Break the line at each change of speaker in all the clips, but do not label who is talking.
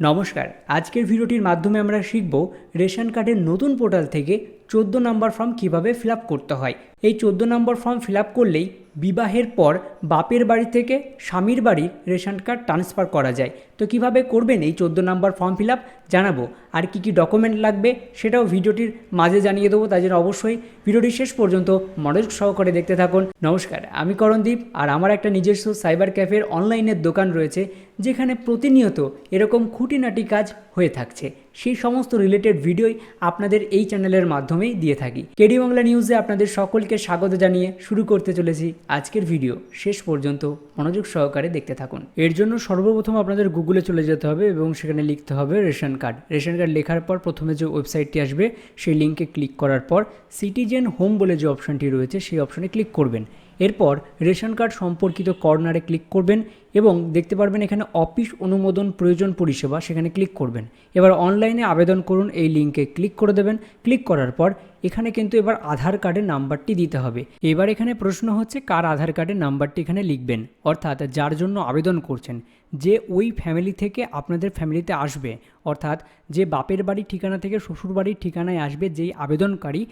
নমস্কার। আজকের ভিডিওটির মাধ্যমে আমরা শিখব রেশন কার্ডের নতুন পোর্টাল থেকে চোদ্দ নম্বর ফর্ম কীভাবে ফিল করতে হয়? এই চোদ্দ নম্বর ফর্ম ফিল করলেই বিবাহের পর বাপের বাড়ি থেকে স্বামীর বাড়ির রেশন কার্ড ট্রান্সফার করা যায়। তো কীভাবে করবেন এই চোদ্দ নম্বর ফর্ম ফিল জানাব। আর কি কি ডকুমেন্ট লাগবে সেটাও ভিডিওটির মাঝে জানিয়ে দেবো, তাই জন্য অবশ্যই ভিডিওটি শেষ পর্যন্ত মনোযোগ সহকারে দেখতে থাকুন। নমস্কার, আমি করণদীপ আর আমার একটা নিজস্ব সাইবার ক্যাফের অনলাইনের দোকান রয়েছে, যেখানে প্রতিনিয়ত এরকম খুঁটিনাটি কাজ হয়ে থাকছে। সেই সমস্ত রিলেটেড ভিডিওই আপনাদের এই চ্যানেলের মাধ্যমেই দিয়ে থাকি। কেডি বাংলা নিউজে আপনাদের সকলকে স্বাগত জানিয়ে শুরু করতে চলেছি আজকের ভিডিও শেষ পর্যন্ত মনোযোগ সহকারে দেখতে থাকুন। এর জন্য সর্বপ্রথম আপনাদের গুগলে চলে যেতে হবে এবং সেখানে লিখতে হবে রেশন কার্ড। রেশন কার্ড লেখার পর প্রথমে যে ওয়েবসাইটটি আসবে, সেই লিঙ্কে ক্লিক করার পর সিটিজেন হোম বলে যে অপশনটি রয়েছে, সেই অপশনে ক্লিক করবেন। এরপর রেশন কার্ড সম্পর্কিত কর্নারে ক্লিক করবেন এবং দেখতে পারবেন এখানে অফিস অনুমোদন প্রয়োজন পরিষেবা সেখানে ক্লিক করবেন। এবার অনলাইনে আবেদন করুন, এই লিঙ্কে ক্লিক করে দেবেন। ক্লিক করার পর এখানে কিন্তু এবার আধার কার্ডের নাম্বারটি দিতে হবে। এবার এখানে প্রশ্ন হচ্ছে, কার আধার কার্ডের নাম্বারটি এখানে লিখবেন? অর্থাৎ যার জন্য আবেদন করছেন। যে ওই ফ্যামিলি থেকে আপনাদের ফ্যামিলিতে আসবে, অর্থাৎ যে বাপের বাড়ির ঠিকানা থেকে শ্বশুর বাড়ির ঠিকানায় আসবে যেই আবেদনকারী,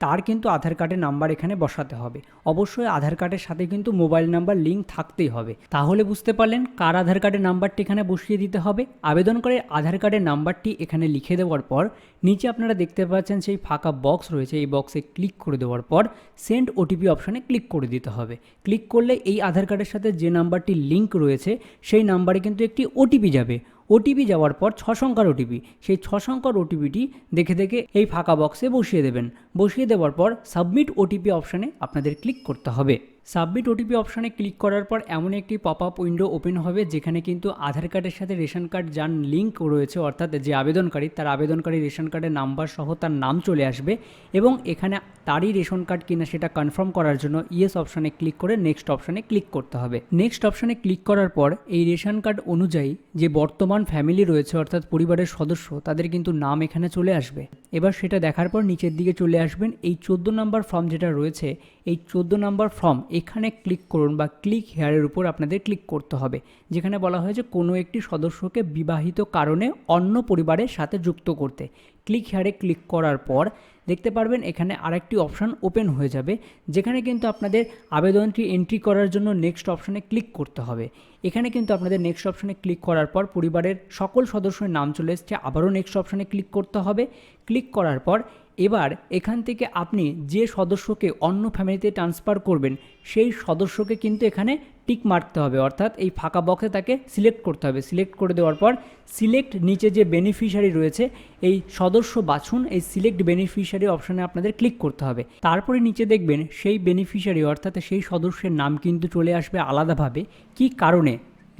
তার কিন্তু আধার কার্ডের নাম্বার এখানে বসাতে হবে। অবশ্যই আধার কার্ডের সাথে কিন্তু মোবাইল নাম্বার লিঙ্ক থাকতেই হবে। তাহলে বুঝতে পারলেন কার আধার কার্ডের নাম্বারটি এখানে বসিয়ে দিতে হবে। আবেদনকারীর আধার কার্ডের নাম্বারটি এখানে লিখে দেওয়ার পর, নিচে আপনারা দেখতে পাচ্ছেন সেই ফাঁকা বক্স রয়েছে এই বক্সে ক্লিক করে দেওয়ার পর সেন্ড ওটিপি অপশানে ক্লিক করে দিতে হবে। ক্লিক করলে এই আধার কার্ডের সাথে যে নাম্বারটি লিঙ্ক রয়েছে, সেই নাম্বারে কিন্তু একটি ওটিপি যাবে। ওটিপি যাওয়ার পর ছ সংখ্যার ওটিপি সেই ছ সংখ্যার ওটিপিটি দেখে দেখে এই ফাঁকা বক্সে বসিয়ে দেবেন। বসিয়ে দেওয়ার পর সাবমিট ওটিপি অপশানে আপনাদের ক্লিক করতে হবে। সাবমিট ওটিপি অপশানে ক্লিক করার পর এমন একটি পপ আপ উইন্ডো ওপেন হবে, যেখানে কিন্তু আধার কার্ডের সাথে রেশন কার্ড যার লিঙ্ক রয়েছে, অর্থাৎ যে আবেদনকারী, তার আবেদনকারী রেশন কার্ডের নাম্বার সহ তার নাম চলে আসবে এবং এখানে তারই রেশন কার্ড কিনা সেটা কনফার্ম করার জন্য ইয়েস অপশানে ক্লিক করে নেক্সট অপশানে ক্লিক করতে হবে। নেক্সট অপশানে ক্লিক করার পর এই রেশন কার্ড অনুযায়ী যে বর্তমান ফ্যামিলি রয়েছে, অর্থাৎ পরিবারের সদস্য, তাদের কিন্তু নাম এখানে চলে আসবে। এবার সেটা দেখার পর নিচের দিকে চলে আসবেন। এই চোদ্দ নাম্বার ফর্ম যেটা রয়েছে এই চোদ্দ নাম্বার ফর্ম এখানে ক্লিক করুন বা ক্লিক হেয়ারের উপর আপনাদের ক্লিক করতে হবে, যেখানে বলা হয়েছে কোনো একটি সদস্যকে বিবাহিত কারণে অন্য পরিবারের সাথে যুক্ত করতে। ক্লিক হেয়ারে ক্লিক করার পর দেখতে পারবেন এখানে আরেকটি অপশান ওপেন হয়ে যাবে, যেখানে কিন্তু আপনাদের আবেদনটি এন্ট্রি করার জন্য নেক্সট অপশানে ক্লিক করতে হবে। এখানে কিন্তু আপনাদের নেক্সট অপশানে ক্লিক করার পর পরিবারের সকল সদস্যের নাম চলে এসছে, আবারও নেক্সট অপশানে ক্লিক করতে হবে। ক্লিক করার পর এবার এখান থেকে আপনি যে সদস্যকে অন্য ফ্যামিলিতে ট্রান্সফার করবেন সেই সদস্যকে কিন্তু এখানে টিক মারতে হবে। অর্থাৎ এই ফাঁকা বক্সে তাকে সিলেক্ট করতে হবে। সিলেক্ট করে দেওয়ার পর সিলেক্ট নিচে যে বেনিফিশিয়ারি রয়েছে, এই সদস্য বাছুন, এই সিলেক্ট বেনিফিশিয়ারি অপশানে আপনাদের ক্লিক করতে হবে। তারপরে নিচে দেখবেন সেই বেনিফিশিয়ারি অর্থাৎ সেই সদস্যের নাম কিন্তু চলে আসবে আলাদাভাবে। কি কারণে?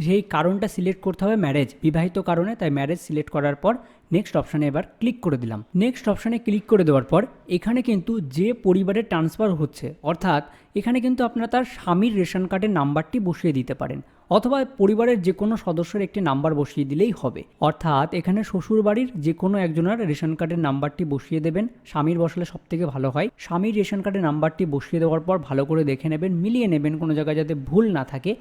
সেই কারণটা সিলেক্ট করতে হবে ম্যারেজ বিবাহিত কারণে, তাই ম্যারেজ সিলেক্ট করার পর নেক্সট অপশানে এবার ক্লিক করে দিলাম। নেক্সট অপশানে ক্লিক করে দেওয়ার পর এখানে কিন্তু যে পরিবারের ট্রান্সফার হচ্ছে, অর্থাৎ এখানে কিন্তু আপনারা তার স্বামীর রেশন কার্ডের নাম্বারটি বসিয়ে দিতে পারেন, অথবা পরিবারের যে কোনো সদস্যের একটি নাম্বার বসিয়ে দিলেই হবে। অর্থাৎ এখানে শ্বশুর বাড়ির যে কোনো একজনের রেশন কার্ডের নাম্বারটি বসিয়ে দেবেন, স্বামীর বসলে সব থেকে ভালো হয়। স্বামীর রেশন কার্ডের নাম্বারটি বসিয়ে দেওয়ার পর ভালো করে দেখে নেবেন, মিলিয়ে নেবেন কোনো জায়গায় যাতে ভুল না থাকে।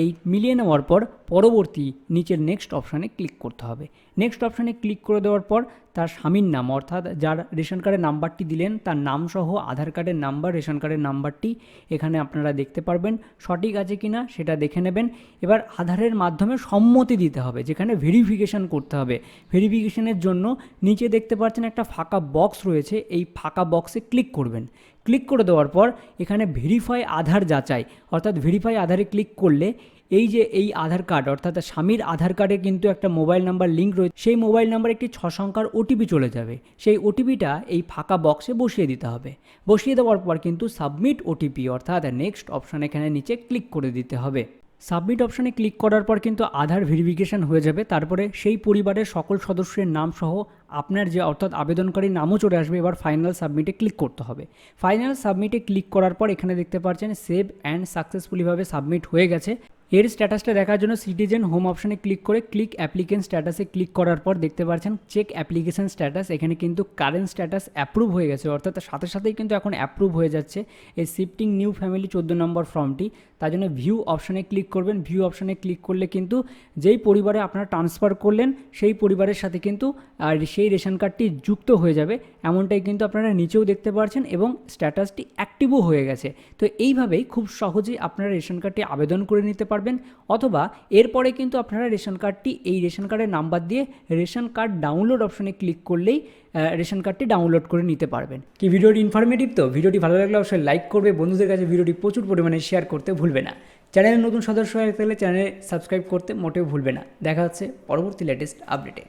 এই মিলিয়ে নেওয়ার পর পরবর্তী নিচের নেক্সট অপশানে ক্লিক করতে হবে। নেক্সট অপশানে ক্লিক করে দেওয়ার পর তার স্বামীর নাম, অর্থাৎ যার রেশন কার্ডের নাম্বারটি দিলেন, তার নাম সহ আধার কার্ডের নাম্বার, রেশন কার্ডের নাম্বারটি এখানে আপনারা দেখতে পারবেন। সঠিক আছে কি না সেটা দেখে নেবেন। এবার আধারের মাধ্যমে সম্মতি দিতে হবে, যেখানে ভেরিফিকেশান করতে হবে। ভেরিফিকেশানের জন্য নিচে দেখতে পাচ্ছেন একটা ফাঁকা বক্স রয়েছে, এই ফাঁকা বক্সে ক্লিক করবেন। ক্লিক করে দেওয়ার পর এখানে ভেরিফাই আধার যাচাই, অর্থাৎ ভেরিফাই আধারে ক্লিক করলে এই যে এই আধার কার্ড, অর্থাৎ স্বামীর আধার কার্ডে কিন্তু একটা মোবাইল নাম্বার লিঙ্ক রয়েছে, সেই মোবাইল নাম্বার একটি ছ সংখ্যার ওটিপি চলে যাবে। সেই ওটিপিটা এই ফাঁকা বক্সে বসিয়ে দিতে হবে। বসিয়ে দেওয়ার পর কিন্তু সাবমিট ওটিপি অর্থাৎ নেক্সট অপশান এখানে নিচে ক্লিক করে দিতে হবে। সাবমিট অপশানে ক্লিক করার পর কিন্তু আধার ভেরিফিকেশান হয়ে যাবে। তারপরে সেই পরিবারের সকল সদস্যের নাম সহ আপনার যে, অর্থাৎ আবেদনকারীর নামও চলে আসবে। এবার ফাইনাল সাবমিটে ক্লিক করতে হবে। ফাইনাল সাবমিটে ক্লিক করার পর এখানে দেখতে পাচ্ছেন, সেভ অ্যান্ড সাকসেসফুলিভাবে সাবমিট হয়ে গেছে। এর স্ট্যাটাসটা দেখার জন্য সিটিজেন হোম অপশানে ক্লিক করে ক্লিক অ্যাপ্লিকেন্ট স্ট্যাটাসে ক্লিক করার পর দেখতে পাচ্ছেন চেক অ্যাপ্লিকেশন স্ট্যাটাস এখানে কিন্তু কারেন্ট স্ট্যাটাস অ্যাপ্রুভ হয়ে গেছে। অর্থাৎ সাথে সাথেই কিন্তু এখন অ্যাপ্রুভ হয়ে যাচ্ছে। এই শিফটিং নিউ ফ্যামিলি চোদ্দ নম্বর ফর্মটি তার জন্য ভিউ অপশানে ক্লিক করবেন। ভিউ অপশানে ক্লিক করলে কিন্তু যেই পরিবারে আপনারা ট্রান্সফার করলেন, সেই পরিবারের সাথে কিন্তু সেই রেশন কার্ডটি যুক্ত হয়ে যাবে। এমনটাই কিন্তু আপনারা নিচেও দেখতে পাচ্ছেন এবং স্ট্যাটাসটি অ্যাক্টিভও হয়ে গেছে। তো এইভাবেই খুব সহজেই আপনারা রেশন কার্ডটি আবেদন করে নিতে পারবেন। অথবা এরপরে কিন্তু আপনারা রেশন কার্ডটি এই রেশন কার্ডের নাম্বার দিয়ে রেশন কার্ড ডাউনলোড অপশনে ক্লিক করলেই রেশন কার্ডটি ডাউনলোড করে নিতে পারবেন। কি ভিডিওটি ইনফরমেটিভ তো? ভিডিওটি ভালো লাগলে অবশ্যই লাইক করবে। বন্ধুদের কাছে ভিডিওটি প্রচুর পরিমাণে শেয়ার করতে ভুলবে না। চ্যানেলের নতুন সদস্য হয়ে থাকলে চ্যানেলে সাবস্ক্রাইব করতে মোটেও ভুলবে না। দেখা হচ্ছে পরবর্তী লেটেস্ট আপডেটে